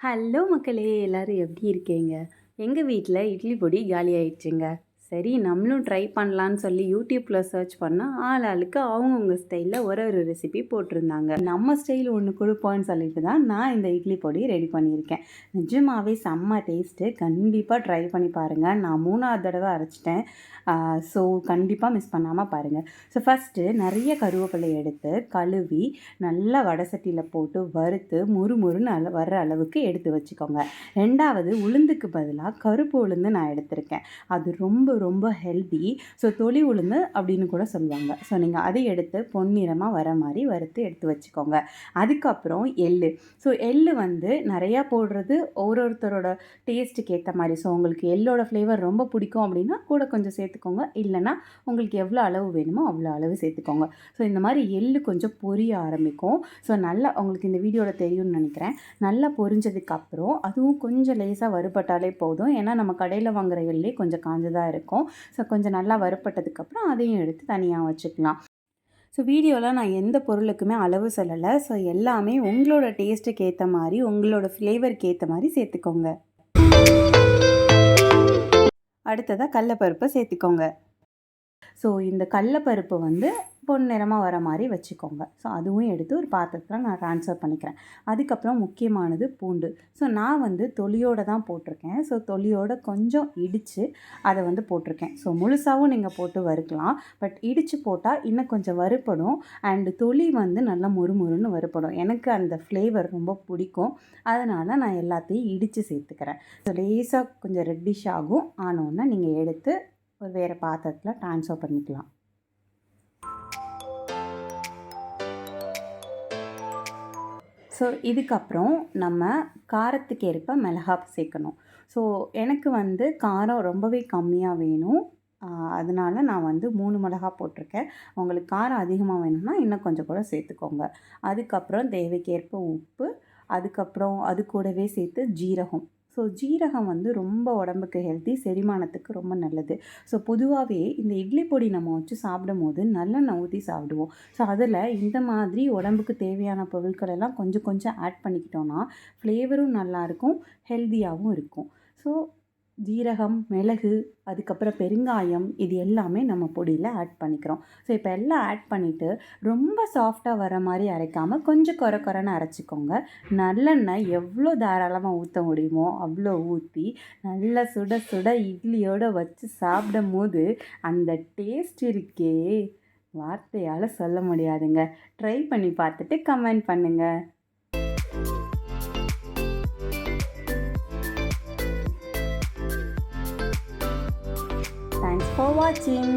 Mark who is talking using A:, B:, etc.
A: Hello மக்களே எல்லோரும் எப்படி இருக்கீங்க? எங்கள் வீட்டில் இட்லி பொடி காலி ஆயிடுச்சுங்க சரி நம்மளும் ட்ரை பண்ணலான்னு சொல்லி யூடியூப்பில் சர்ச் பண்ணால் ஆள் ஆளுக்கு அவங்கவுங்க ஸ்டைலில் ஒரு ஒரு ரெசிபி போட்டிருந்தாங்க. நம்ம ஸ்டைல் ஒன்று கொடுப்போம்னு சொல்லிட்டு தான் நான் இந்த இட்லி பொடி ரெடி பண்ணியிருக்கேன். நிஜமாகவே செம்ம டேஸ்ட்டு கண்டிப்பாக ட்ரை பண்ணி பாருங்கள் நான் மூணாவது தடவை அரைச்சிட்டேன். ஸோ கண்டிப்பாக மிஸ் பண்ணாமல் பாருங்கள் ஸோ ஃபஸ்ட்டு நிறைய கருவேப்பிலை எடுத்து கழுவி நல்லா வடை சட்டியில் போட்டு வறுத்து முறுமுறுன்னு அள வர்ற அளவுக்கு எடுத்து வச்சுக்கோங்க. ரெண்டாவது உளுந்துக்கு பதிலாக கருப்பு உளுந்து நான் எடுத்திருக்கேன். அது ரொம்ப ரொம்ப ஹெல்தி ஸோ தொளி உளுந்து அப்படின்னு கூட சொல்லுவாங்க. ஸோ நீங்கள் அதை எடுத்து பொன்னிறமாக வர மாதிரி வறுத்து எடுத்து வச்சுக்கோங்க. அதுக்கப்புறம் எள்ளு. ஸோ எள்ளு வந்து நிறையா போடுறது ஒரு ஒருத்தரோட டேஸ்ட்டுக்கு ஏற்ற மாதிரி. ஸோ உங்களுக்கு எள்ளோட ஃப்ளேவர் ரொம்ப பிடிக்கும் அப்படின்னா கூட கொஞ்சம் சேர்த்துக்கோங்க. இல்லைன்னா உங்களுக்கு எவ்வளோ அளவு வேணுமோ அவ்வளோ அளவு சேர்த்துக்கோங்க. ஸோ இந்த மாதிரி எள்ளு கொஞ்சம் பொரிய ஆரம்பிக்கும். ஸோ நல்லா உங்களுக்கு இந்த வீடியோவில் தெரியும்னு நினைக்கிறேன். நல்லா பொரிஞ்சதுக்கப்புறம் அதுவும் கொஞ்சம் லேசாக வறுபட்டாலே போதும். ஏன்னா நம்ம கடையில் வாங்குற எள்ளே கொஞ்சம் காஞ்சதாக இருக்கும். இருக்கும். ஸோ கொஞ்சம் நல்லா வறுப்பட்டதுக்கப்புறம் அதையும் எடுத்து தனியாக வச்சுக்கலாம். ஸோ வீடியோவில் நான் எந்த பொருளுக்குமே அளவு சொல்லலை. ஸோ எல்லாமே உங்களோட டேஸ்ட்டுக்கு ஏற்ற மாதிரி உங்களோட ஃப்ளேவருக்கு ஏற்ற மாதிரி சேர்த்துக்கோங்க. அடுத்ததாக கடலப்பருப்பை சேர்த்துக்கோங்க. ஸோ இந்த கடலப்பருப்பு வந்து பொன் நிறமாக வர மாதிரி வச்சுக்கோங்க. ஸோ அதுவும் எடுத்து ஒரு பாத்திரத்தில் நான் ட்ரான்ஸ்ஃபர் பண்ணிக்கிறேன். அதுக்கப்புறம் முக்கியமானது பூண்டு. ஸோ நான் வந்து தொலியோடு தான் போட்டிருக்கேன். ஸோ தொலியோடு கொஞ்சம் இடித்து அதை வந்து போட்டிருக்கேன். ஸோ முழுசாகவும் நீங்கள் போட்டு வறுக்கலாம். பட் இடித்து போட்டால் இன்னும் கொஞ்சம் வறுப்படும் அண்டு தொலி வந்து நல்லா முறுமுறுன்னு வறுப்படும் எனக்கு அந்த ஃப்ளேவர் ரொம்ப பிடிக்கும். அதனால் நான் எல்லாத்தையும் இடித்து சேர்த்துக்கிறேன். ஸோ லேசாக கொஞ்சம் ரெட்டிஷ் ஆகும். ஆனோன்னா நீங்கள் எடுத்து ஒரு வேறு பாத்திரத்தில் ட்ரான்ஸ்ஃபர் பண்ணிக்கலாம். ஸோ இதுக்கப்புறம் நம்ம காரத்துக்கு ஏற்ப மிளகா சேர்க்கணும். ஸோ எனக்கு வந்து காரம் ரொம்பவே கம்மியாக வேணும். அதனால நான் வந்து மூணு மிளகா போட்டிருக்கேன். உங்களுக்கு காரம் அதிகமாக வேணும்னா இன்னும் கொஞ்சம் கூட சேர்த்துக்கோங்க. அதுக்கப்புறம் தேவைக்கேற்ப உப்பு அதுக்கப்புறம் அது கூடவே சேர்த்து ஜீரகம். ஸோ ஜீரகம் வந்து ரொம்ப உடம்புக்கு ஹெல்த்தி செரிமானத்துக்கு ரொம்ப நல்லது. ஸோ பொதுவாகவே இந்த இட்லி பொடி நம்ம வச்சு சாப்பிடும் போது நல்லெண்ணெய் ஊற்றி சாப்பிடுவோம். ஸோ அதில் இந்த மாதிரி உடம்புக்கு தேவையான பொருட்கள் எல்லாம் கொஞ்சம் கொஞ்சம் ஆட் பண்ணிக்கிட்டோன்னா ஃப்ளேவரும் நல்லாயிருக்கும் ஹெல்த்தியாகவும் இருக்கும் ஸோ ஜீரகம் மிளகு அதுக்கப்புறம் பெருங்காயம் இது எல்லாமே நம்ம பொடியில் ஆட் பண்ணிக்கிறோம். ஸோ இப்போ எல்லாம் ஆட் பண்ணிவிட்டு ரொம்ப சாஃப்டாக வர மாதிரி அரைக்காமல் கொஞ்சம் குறை குறைன்னு அரைச்சிக்கோங்க. நல்லெண்ணெய் எவ்வளோ தாராளமாக ஊற்ற முடியுமோ அவ்வளோ ஊற்றி நல்லா சுட சுட இட்லியோடு வச்சு சாப்பிடும் போது அந்த டேஸ்ட் இருக்கே. வார்த்தையால் சொல்ல முடியாதுங்க. ட்ரை பண்ணி பார்த்துட்டு கமெண்ட் பண்ணுங்கள் for watching.